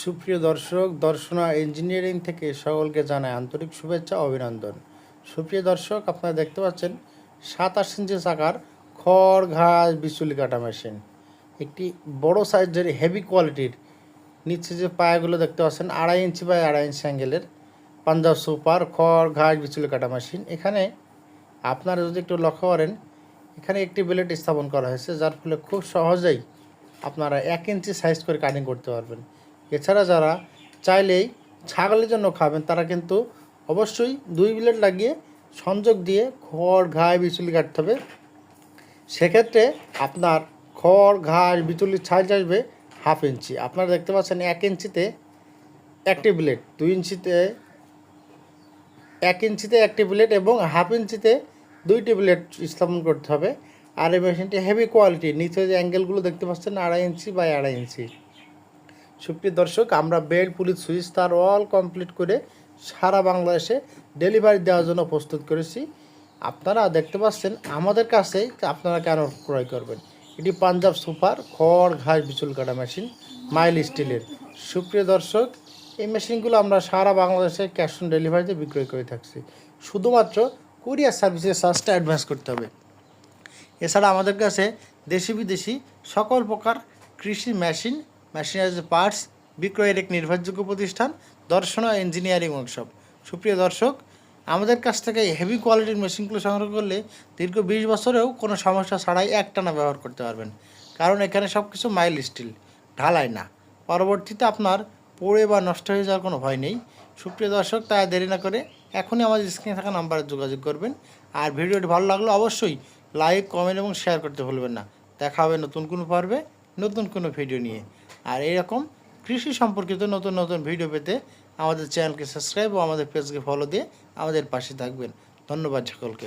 সুপ্রিয় দর্শক, দর্শনা ইঞ্জিনিয়ারিং থেকে সকলকে জানায় আন্তরিক শুভেচ্ছা, অভিনন্দন। সুপ্রিয় দর্শক, আপনারা দেখতে পাচ্ছেন, সাতাশ ইঞ্চি চাকার খড়, ঘাস, বিচুলি কাটা মেশিন একটি বড় সাইজের হেভি কোয়ালিটির নিচে যে পায়াগুলো দেখতে পাচ্ছেন, আড়াই ইঞ্চি বাই আড়াই ইঞ্চি অ্যাঙ্গেলের পাঞ্জাব সুপার খড়, ঘাস, বিচুলি কাটা মেশিন এখানে আপনারা যদি একটু লক্ষ্য করেন, এখানে একটি ব্লেড স্থাপন করা হয়েছে, যার ফলে খুব সহজেই আপনারা এক ইঞ্চি সাইজ করে কাটিং করতে পারবেন। এছাড়া যারা চাইলেই ছাগলের জন্য খাবেন, তারা কিন্তু অবশ্যই দুই ব্লেড লাগিয়ে সংযোগ দিয়ে খড়, ঘাস, বিচুলি কাটতে হবে। সেক্ষেত্রে আপনার খড়, ঘাস বিচুলির সাইজ আসবে হাফ ইঞ্চি। আপনারা দেখতে পাচ্ছেন এক ইঞ্চিতে একটি ব্লেড, দুই ইঞ্চিতে এক ইঞ্চিতে একটি ব্লেড এবং হাফ ইঞ্চিতে দুইটি ব্লেড স্থাপন করতে হবে। আর এই মেশিনটি হেভি কোয়ালিটি নিচে যে অ্যাঙ্গেলগুলো দেখতে পাচ্ছেন আড়াই ইঞ্চি বাই আড়াই ইঞ্চি। সুপ্রিয় দর্শক, আমরা বেড পুলিশ, সুইচ, তার অল কমপ্লিট করে সারা বাংলাদেশে ডেলিভারি দেওয়ার জন্য প্রস্তুত করেছি। আপনারা দেখতে পাচ্ছেন, আমাদের কাছে আপনারা কেন ক্রয় করবেন? এটি পাঞ্জাব সুপার খড়, ঘাস, বিচুল কাটা মেশিন মাইল স্টিলের। সুপ্রিয় দর্শক, এই মেশিনগুলো আমরা সারা বাংলাদেশে ক্যাশ অন ডেলিভারিতে বিক্রয় করে থাকছি। শুধুমাত্র কুরিয়ার সার্ভিসের চার্জটা অ্যাডভান্স করতে হবে। এছাড়া আমাদের কাছে দেশি বিদেশি সকল প্রকার কৃষি মেশিন মেশিনারি পার্টস বিক্রয়ের এক নির্ভরযোগ্য প্রতিষ্ঠান, দর্শনা ইঞ্জিনিয়ারিং ওয়ার্কশপ সুপ্রিয় দর্শক, আমাদের কাছ থেকে হেভি কোয়ালিটির মেশিনগুলো সংগ্রহ করলে দীর্ঘ বিশ বছরেও কোনো সমস্যা ছাড়াই একটানা ব্যবহার করতে পারবেন। কারণ এখানে সব কিছু মাইল স্টিল ঢালাই না। পরবর্তীতে আপনার পড়ে বা নষ্ট হয়ে যাওয়ার কোনো ভয় নেই। সুপ্রিয় দর্শক, তাই দেরি না করে এখনই আমাদের স্ক্রিনে থাকা নাম্বারে যোগাযোগ করবেন। আর ভিডিওটি ভালো লাগলে অবশ্যই লাইক কমেন্ট এবং শেয়ার করতে ভুলবেন না। দেখা হবে নতুন কোনো পর্বে, নতুন কোনো ভিডিও নিয়ে। আর এরকম কৃষি সম্পর্কিত নতুন নতুন ভিডিও পেতে আমাদের চ্যানেলকে সাবস্ক্রাইব ও আমাদের পেজকে ফলো দিয়ে আমাদের পাশে থাকবেন। ধন্যবাদ সকলকে।